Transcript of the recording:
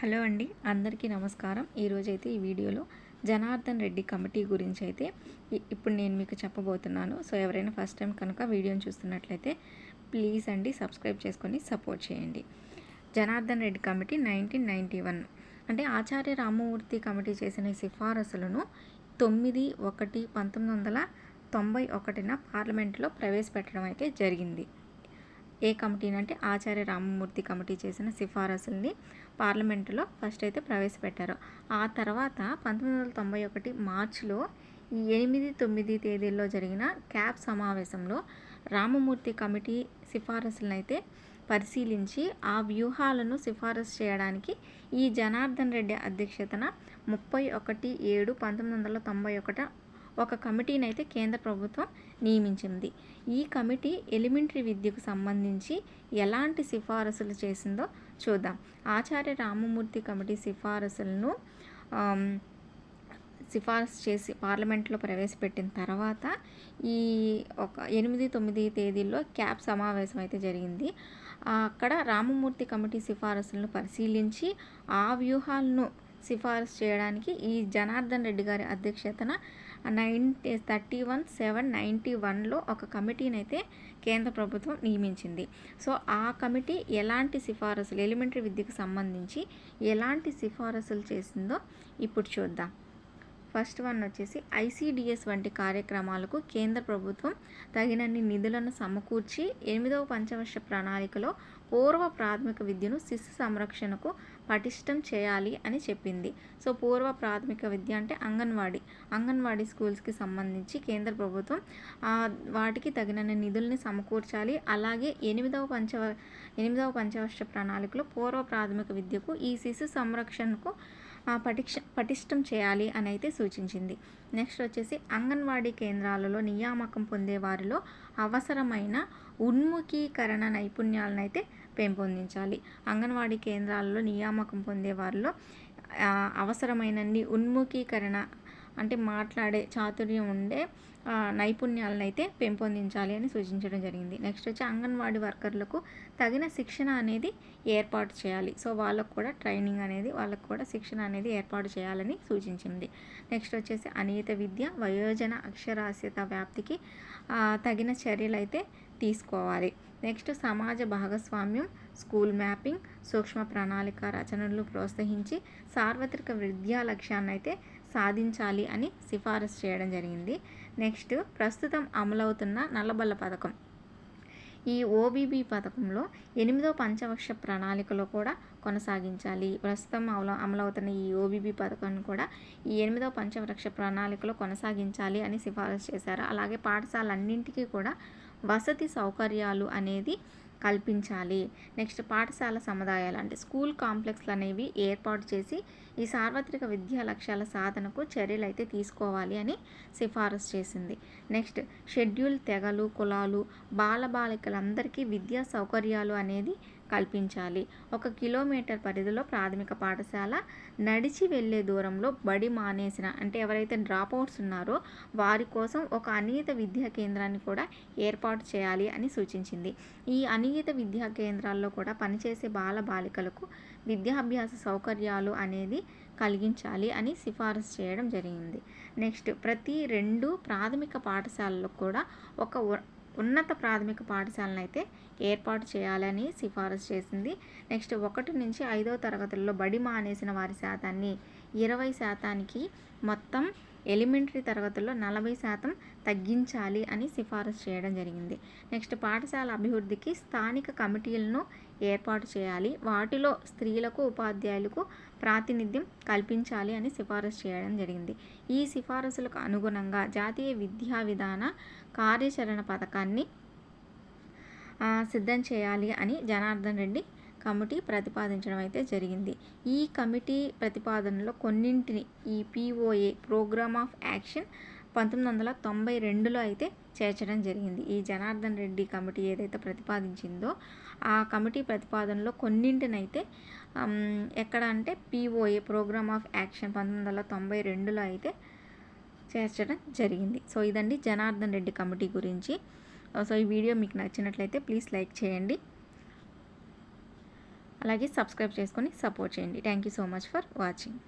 Hello అండి అందరికీ నమస్కారం. ఈరోజైతే ఈ వీడియోలో జనార్దన్ రెడ్డి కమిటీ గురించి అయితే ఇప్పుడు నేను మీకు చెప్పబోతున్నాను. సో ఎవరైనా ఫస్ట్ టైం కనుక వీడియోని చూస్తున్నట్లయితే ప్లీజ్ అండి సబ్స్క్రైబ్ చేసుకొని సపోర్ట్ చేయండి. Janardhan Reddy committee nineteen ninety one అంటే ఆచార్య రామమూర్తి కమిటీ చేసిన సిఫారసులను తొమ్మిది ఒకటి పంతొమ్మిది వందల తొంభై ఒకటిన పార్లమెంట్లో ప్రవేశపెట్టడం అయితే జరిగింది. ఏ కమిటీని అంటే ఆచార్య రామమూర్తి కమిటీ చేసిన సిఫారసుల్ని పార్లమెంటులో ఫస్ట్ అయితే ప్రవేశపెట్టారు. ఆ తర్వాత పంతొమ్మిది వందల తొంభై ఒకటి మార్చిలో ఈ ఎనిమిది తొమ్మిది తేదీల్లో జరిగిన క్యాబ్ సమావేశంలో రామమూర్తి కమిటీ సిఫారసులను అయితే పరిశీలించి ఆ వ్యూహాలను సిఫారసు చేయడానికి ఈ జనార్దన్ రెడ్డి అధ్యక్షతన ముప్పై ఒకటి ఏడు పంతొమ్మిది వందల తొంభై ఒకట ఒక కమిటీని అయితే కేంద్ర ప్రభుత్వం నియమించింది. ఈ కమిటీ ఎలిమెంటరీ విద్యకు సంబంధించి ఎలాంటి సిఫారసులు చేసిందో చూద్దాం. ఆచార్య రామమూర్తి కమిటీ సిఫారసులను సిఫార్సు చేసి పార్లమెంట్లో ప్రవేశపెట్టిన తర్వాత ఈ ఒక ఎనిమిది తొమ్మిది తేదీల్లో క్యాబ్ సమావేశం అయితే జరిగింది. అక్కడ రామమూర్తి కమిటీ సిఫారసులను పరిశీలించి ఆ వ్యూహాలను సిఫారసు చేయడానికి ఈ జనార్దన్ రెడ్డి గారి అధ్యక్షతన ninety thirty one seven ninety వన్లో ఒక కమిటీని అయితే కేంద్ర ప్రభుత్వం నియమించింది. సో ఆ కమిటీ ఎలాంటి సిఫారసులు ఎలిమెంటరీ విద్యకు సంబంధించి ఎలాంటి సిఫారసులు చేసిందో ఇప్పుడు చూద్దాం. ఫస్ట్ వన్ వచ్చేసి ఐసీడిఎస్ వంటి కార్యక్రమాలకు కేంద్ర ప్రభుత్వం తగినన్ని నిధులను సమకూర్చి ఎనిమిదవ పంచవర్ష ప్రణాళికలో పూర్వ ప్రాథమిక విద్యను శిశు సంరక్షణకు పటిష్టం చేయాలి అని చెప్పింది. సో పూర్వ ప్రాథమిక విద్య అంటే అంగన్వాడీ. అంగన్వాడీ స్కూల్స్కి సంబంధించి కేంద్ర ప్రభుత్వం వాటికి తగినన్ని నిధుల్ని సమకూర్చాలి. అలాగే ఎనిమిదవ పంచవ ఎనిమిదవ పంచవర్ష ప్రణాళికలో పూర్వ ప్రాథమిక విద్యకు ఈ శిశు సంరక్షణకు పటిక్ష పటిష్టం చేయాలి అని అయితే సూచించింది. నెక్స్ట్ వచ్చేసి అంగన్వాడీ కేంద్రాలలో నియామకం పొందే వారిలో అవసరమైన ఉన్ముఖీకరణ నైపుణ్యాలను అయితే పెంపొందించాలి. అంగన్వాడీ కేంద్రాలలో నియామకం పొందే వారిలో అవసరమైనన్ని ఉన్ముఖీకరణ అంటే మాట్లాడే చాతుర్యం ఉండే నైపుణ్యాలను అయితే పెంపొందించాలి అని సూచించడం జరిగింది. నెక్స్ట్ వచ్చి అంగన్వాడీ వర్కర్లకు తగిన శిక్షణ అనేది ఏర్పాటు చేయాలి. సో వాళ్ళకు కూడా ట్రైనింగ్ అనేది వాళ్ళకు కూడా శిక్షణ అనేది ఏర్పాటు చేయాలని సూచించింది. నెక్స్ట్ వచ్చేసి అనియత విద్య వయోజన అక్షరాస్యత వ్యాప్తికి తగిన చర్యలు అయితే తీసుకోవాలి. నెక్స్ట్ సమాజ భాగస్వామ్యం స్కూల్ మ్యాపింగ్ సూక్ష్మ ప్రణాళిక రచనలు ప్రోత్సహించి సార్వత్రిక విద్యా లక్ష్యాన్ని అయితే సాధించాలి అని సిఫారసు చేయడం జరిగింది. నెక్స్ట్ ప్రస్తుతం అమలవుతున్న నల్లబల్ల పథకం. ఈ ఓబీబీ పథకంలో ఎనిమిదో పంచవర్ష ప్రణాళికలో కూడా కొనసాగించాలి. ప్రస్తుతం అమలు అమలవుతున్న ఈ ఓబీబీ పథకాన్ని కూడా ఈ ఎనిమిదో పంచవర్ష ప్రణాళికలో కొనసాగించాలి అని సిఫారసు చేశారు. అలాగే పాఠశాలన్నింటికీ కూడా వసతి సౌకర్యాలు అనేది కల్పించాలి. నెక్స్ట్ పాఠశాల సముదాయాలు అంటే స్కూల్ కాంప్లెక్స్లు అనేవి ఏర్పాటు చేసి ఈ సార్వత్రిక విద్యా లక్ష్యాల సాధనకు చర్యలు అయితే తీసుకోవాలి అని సిఫారసు చేసింది. నెక్స్ట్ షెడ్యూల్ తెగలు కులాలు బాలబాలికలందరికీ విద్యా సౌకర్యాలు అనేది కల్పించాలి. ఒక కిలోమీటర్ పరిధిలో ప్రాథమిక పాఠశాల నడిచి వెళ్ళే దూరంలో బడి మానేసిన అంటే ఎవరైతే డ్రాప్ అవుట్స్ ఉన్నారో వారి కోసం ఒక అనియత విద్యా కేంద్రాన్ని కూడా ఏర్పాటు చేయాలి అని సూచించింది. ఈ అనియత విద్యా కేంద్రాల్లో కూడా పనిచేసే బాల బాలికలకు విద్యాభ్యాస సౌకర్యాలు అనేది కలిగించాలి అని సిఫారసు చేయడం జరిగింది. నెక్స్ట్ ప్రతి రెండు ప్రాథమిక పాఠశాలలకు కూడా ఒక ఉన్నత ప్రాథమిక పాఠశాలను అయితే ఏర్పాటు చేయాలని సిఫారసు చేసింది. నెక్స్ట్ ఒకటి నుంచి ఐదో తరగతుల్లో బడి మానేసిన వారి శాతాన్ని ఇరవై శాతానికి మొత్తం ఎలిమెంటరీ తరగతుల్లో నలభై శాతం తగ్గించాలి అని సిఫారసు చేయడం జరిగింది. నెక్స్ట్ పాఠశాల అభివృద్ధికి స్థానిక కమిటీలను ఏర్పాటు చేయాలి. వాటిలో స్త్రీలకు ఉపాధ్యాయులకు ప్రాతినిధ్యం కల్పించాలి అని సిఫారసు చేయడం జరిగింది. ఈ సిఫారసులకు అనుగుణంగా జాతీయ విద్యా విధాన కార్యాచరణ పథకాన్ని సిద్ధం చేయాలి అని జనార్దన్ రెడ్డి కమిటీ ప్రతిపాదించడం అయితే జరిగింది. ఈ కమిటీ ప్రతిపాదనలో కొన్నింటిని ఈ పిఓఏ ప్రోగ్రామ్ ఆఫ్ యాక్షన్ పంతొమ్మిది వందల తొంభై రెండులో అయితే చేర్చడం జరిగింది. ఈ జనార్దన్ రెడ్డి కమిటీ ఏదైతే ప్రతిపాదించిందో ఆ కమిటీ ప్రతిపాదనలో కొన్నింటినైతే ఎక్కడ అంటే పిఓఏ ప్రోగ్రామ్ ఆఫ్ యాక్షన్ పంతొమ్మిది వందల తొంభై రెండులో అయితే చేర్చడం జరిగింది. సో ఇదండి జనార్దన్ రెడ్డి కమిటీ గురించి. సో ఈ వీడియో మీకు నచ్చినట్లయితే ప్లీజ్ లైక్ చేయండి. అలాగే సబ్స్క్రైబ్ చేసుకొని సపోర్ట్ చేయండి. Thank you so much for watching.